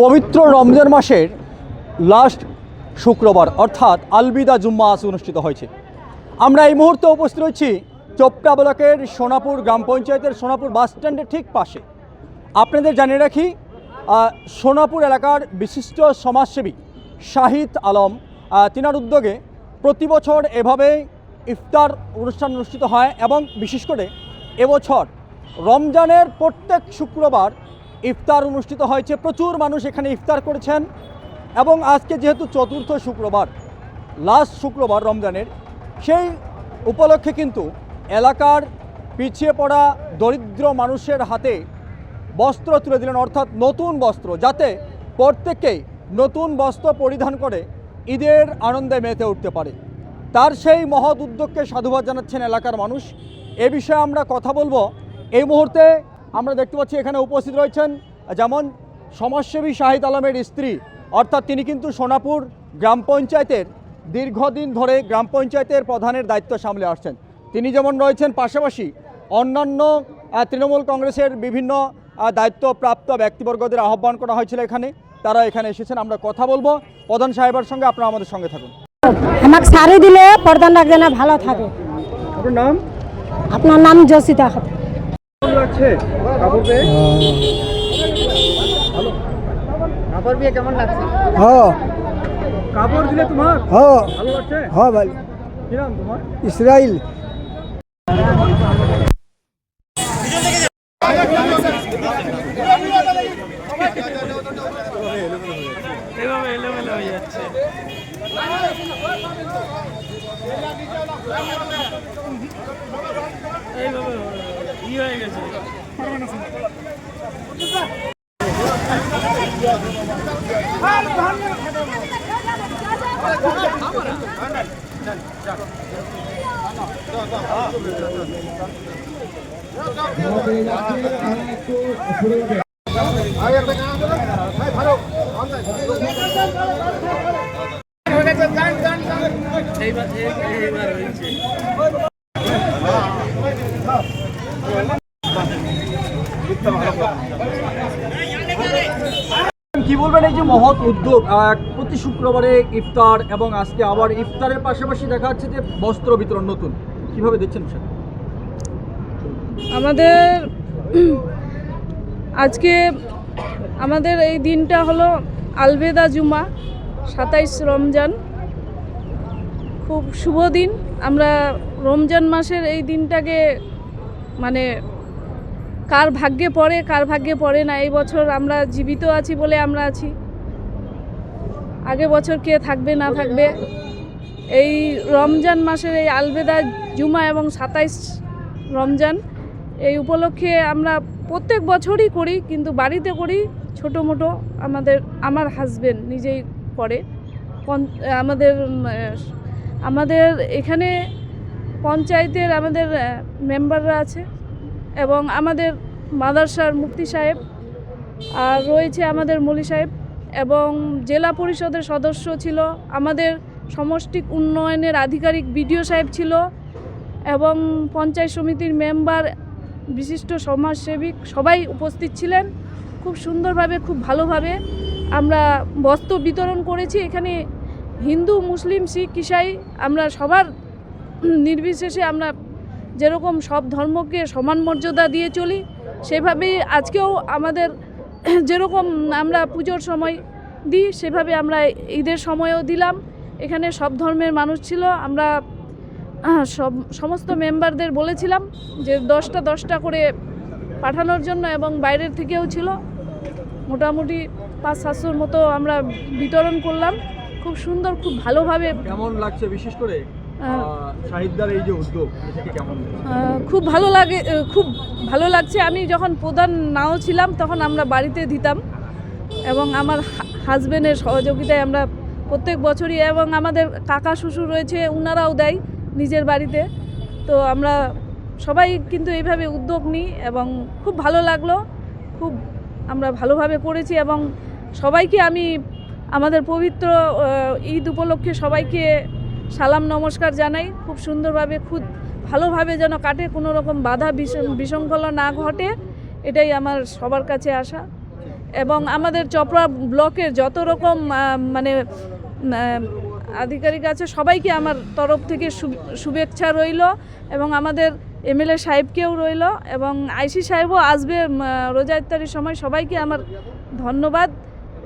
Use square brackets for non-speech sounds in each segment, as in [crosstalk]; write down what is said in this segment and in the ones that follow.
পবিত্র রমজান মাসের লাস্ট শুক্রবার, অর্থাৎ আলবিদা জুম্মা আজ অনুষ্ঠিত হয়েছে। আমরা এই মুহূর্তে উপস্থিত রয়েছি চোপটা ব্লকের সোনাপুর গ্রাম পঞ্চায়েতের সোনাপুর বাস স্ট্যান্ডের ঠিক পাশে। আপনাদের জানিয়ে রাখি সোনাপুর এলাকার বিশিষ্ট সমাজসেবী শাহিদ আলম তিনার উদ্যোগে প্রতি বছর এভাবে ইফতার অনুষ্ঠান অনুষ্ঠিত হয় এবং বিশেষ করে এবছর রমজানের প্রত্যেক শুক্রবার ইফতার অনুষ্ঠিত হয়েছে। প্রচুর মানুষ এখানে ইফতার করেছেন এবং আজকে যেহেতু চতুর্থ শুক্রবার লাস্ট শুক্রবার রমজানের, সেই উপলক্ষে কিন্তু এলাকার পিছিয়ে পড়া দরিদ্র মানুষের হাতে বস্ত্র তুলে দিলেন, অর্থাৎ নতুন বস্ত্র, যাতে প্রত্যেকেই নতুন বস্ত্র পরিধান করে ঈদের আনন্দে মেতে উঠতে পারে। তার সেই মহৎ উদ্যোগকে সাধুবাদ জানাচ্ছেন এলাকার মানুষ। এ বিষয়ে আমরা কথা বলব। এই মুহূর্তে আমরা দেখতে পাচ্ছি এখানে উপস্থিত রয়েছেন যেমন সমাজসেবী শাহিদ আলমের স্ত্রী অর্থাৎ তিনি কিন্তু সোনাপুর গ্রাম পঞ্চায়েতের দীর্ঘদিন ধরে গ্রাম পঞ্চায়েতের প্রধানের দায়িত্ব সামলে আসছেন। তিনি যেমন রয়েছেন পাশাপাশি অন্যান্য তৃণমূল কংগ্রেসের বিভিন্ন দায়িত্বপ্রাপ্ত ব্যক্তিবর্গদের আহ্বান করা হয়েছিল এখানে। তারা এখানে এসেছেন আমরা কথা বলব। প্রধান সাহেবের সঙ্গে আপনারা আমাদের সঙ্গে থাকুন। আমাকে শাড়ি দিলে প্রধান রাখবে না ভালো থাকে। আপনার নাম? আপনার নাম জসিতা খাতুন। কাপড় হ্যাঁ। কেমন লাগছে হ্যাঁ। কাপড় তোমার? হ্যাঁ। ভাই ইসরাইল। এইভাবে কি হয়ে গেছে। আমাদের একটু শুরু করে কি বলবেন এই যে মহৎ উদ্যোগ? প্রতি শুক্রবারে ইফতার এবং আজকে আবার ইফতারের পাশাপাশি দেখা যাচ্ছে যে বস্ত্র বিতরণ নতুন। কীভাবে দেখছেন সেটা আমাদের আজকে আমাদের এই দিনটা হলো আলবেদা জুমা, সাতাইশ রমজান। খুব শুভ দিন। আমরা রমজান মাসের এই দিনটাকে মানে কার ভাগ্যে পড়ে, কার ভাগ্যে পড়ে না, এই বছর আমরা জীবিত আছি বলে আমরা আছি। আগে বছর কে থাকবে, না থাকবে? এই রমজান মাসের এই আলবেদা জুমা এবং সাতাইশ রমজান, এই উপলক্ষে আমরা প্রত্যেক বছরই করি, কিন্তু বাড়িতে করি, ছোটো মোটো আমাদের, আমার হাজবেন্ড নিজেই করে। আমাদের আমাদের এখানে পঞ্চায়েতের আমাদের মেম্বাররা আছে। এবং আমাদের মাদারসার মুক্তি সাহেব, আর রয়েছে আমাদের মলি সাহেব এবং জেলা পরিষদের সদস্য ছিল, আমাদের সমষ্টিক উন্নয়নের আধিকারিক বিডিও সাহেব ছিল এবং পঞ্চায়েত সমিতির মেম্বার, বিশিষ্ট সমাজসেবিক সবাই উপস্থিত ছিলেন। খুব সুন্দরভাবে, খুব ভালোভাবে আমরা বস্ত্র বিতরণ করেছি। এখানে হিন্দু, মুসলিম, শিখ, ইসাই আমরা সবার নির্বিশেষে আমরা যেরকম সব ধর্মকে সমান মর্যাদা দিয়ে চলি, সেভাবেই আজকেও আমাদের [clears throat] যেরকম আমরা পুজোর সময় দিই, সেভাবে আমরা ঈদের সময়ও দিলাম। এখানে সব ধর্মের মানুষ ছিল, আমরা সব, সমস্ত মেম্বারদের বলেছিলাম যে দশটা দশটা করে পাঠানোর জন্য এবং বাইরের থেকেও ছিল। মোটামুটি পাঁচ, সাতশোর মতো আমরা বিতরণ করলাম। খুব সুন্দর, খুব ভালোভাবে কেমন লাগছে বিশেষ করে? এই যে উদ্যোগ খুব ভালো লাগে খুব ভালো লাগছে। আমি যখন প্রধান নাও ছিলাম তখন আমরা বাড়িতে দিতাম এবং আমার হাজবেন্ডের সহযোগিতায় আমরা প্রত্যেক বছরই এবং আমাদের কাকা শ্বশুর রয়েছে ওনারাও দেয় নিজের বাড়িতে। তো আমরা সবাই কিন্তু এইভাবে উদ্যোগ নিই এবং খুব ভালো লাগল খুব আমরা ভালোভাবে করেছি এবং সবাইকে আমি আমাদের পবিত্র ঈদ উপলক্ষে সবাইকে সালাম, নমস্কার জানাই। খুব সুন্দরভাবে, খুব ভালোভাবে যেন কাটে, কোনো রকম বাধা বিশ- বিশৃঙ্খলা না ঘটে, এটাই আমার সবার কাছে আশা। এবং আমাদের চপড়া ব্লকের যত রকম মানে আধিকারিক আছে, সবাইকে আমার তরফ থেকে শুভেচ্ছা রইল এবং আমাদের এমএলএ সাহেবকেও রইল এবং আইসি সাহেবও আসবে রোজা ইত্যাদির সময় সবাইকে আমার ধন্যবাদ,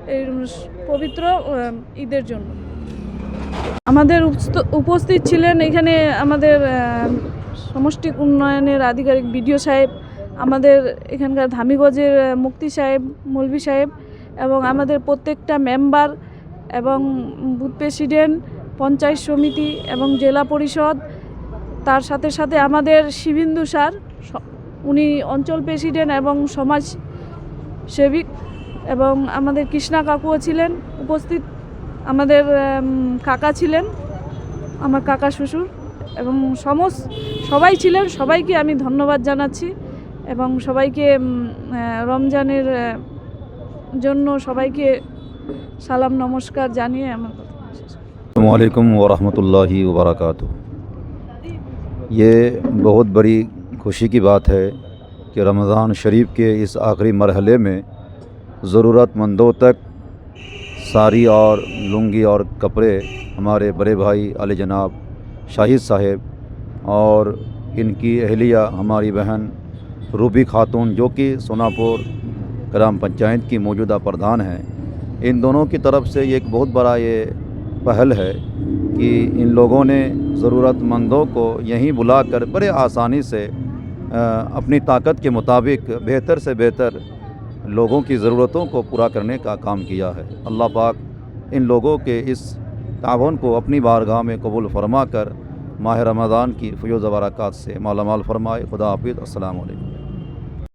এই পবিত্র ঈদের জন্য। আমাদের উপস্থিত ছিলেন এখানে আমাদের আহ, সমষ্টি উন্নয়নের আধিকারিক বিডিও সাহেব আমাদের এখানকার ধামিগঞ্জের আহ, মুক্তি সাহেব মৌলভী সাহেব এবং আমাদের প্রত্যেকটা মেম্বার এবং বুথ প্রেসিডেন্ট পঞ্চায়েত সমিতি এবং জেলা পরিষদ তার সাথে সাথে আমাদের শিবিন্দু স্যার স- উনি অঞ্চল প্রেসিডেন্ট এবং সমাজ সেবিক এবং আমাদের কৃষ্ণা কাকুও ছিলেন উপস্থিত। আমাদের উম, কাকা ছিলেন আমার কাকা শ্বশুর এবং সমস্ত সবাই ছিলেন সবাইকে আমি ধন্যবাদ জানাচ্ছি এবং সবাইকে উম, আহ, রমজানের আহ, জন্য সবাইকে সালাম নমস্কার জানিয়ে আমার কথা শেষ করছি। वालेकुम वरहमतुल्लाहि वबरकatuh ये बहुत बड़ी खुशी की बात है कि रमज़ान शरीफ के इस आखिरी मरहले में ज़रूरतमंदों तक साड़ी और लुंगी और कपड़े हमारे बड़े भाई अली जनाब शाहिद साहेब और इनकी अहलिया हमारी बहन रूबी खातून जो कि सोनापुर ग्राम पंचायत की मौजूदा प्रधान हैं। इन दोनों की तरफ़ से ये एक बहुत बड़ा ये पहल है कि इन लोगों ने ज़रूरतमंदों को यहीं बुलाकर बड़े आसानी से अपनी ताकत के मुताबिक बेहतर से बेहतर لوگوں کی ضرورتوں کو پورا کرنے کا کام کیا ہے۔ اللہ پاک ان لوگوں کے اس تعاون کو اپنی بارگاہ میں قبول فرما کر ماہ رمضان کی فیوز و برکات سے مالامال فرمائے۔ خدا حافظ۔ السلام علیکم۔